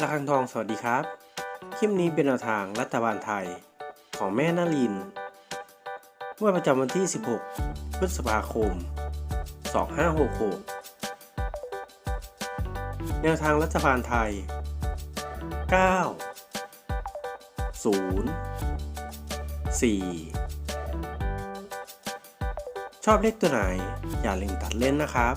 ระฆังทองสวัสดีครับ คลิปนี้เป็นแนวทางรัฐบาลไทย ของแม่นารินงวดประจำวันที่ 16 พฤษภาคม 2566 แนวทางรัฐบาลไทย 9 0 4ชอบเลขตัวไหน อย่าลืมตัดเล่นนะครับ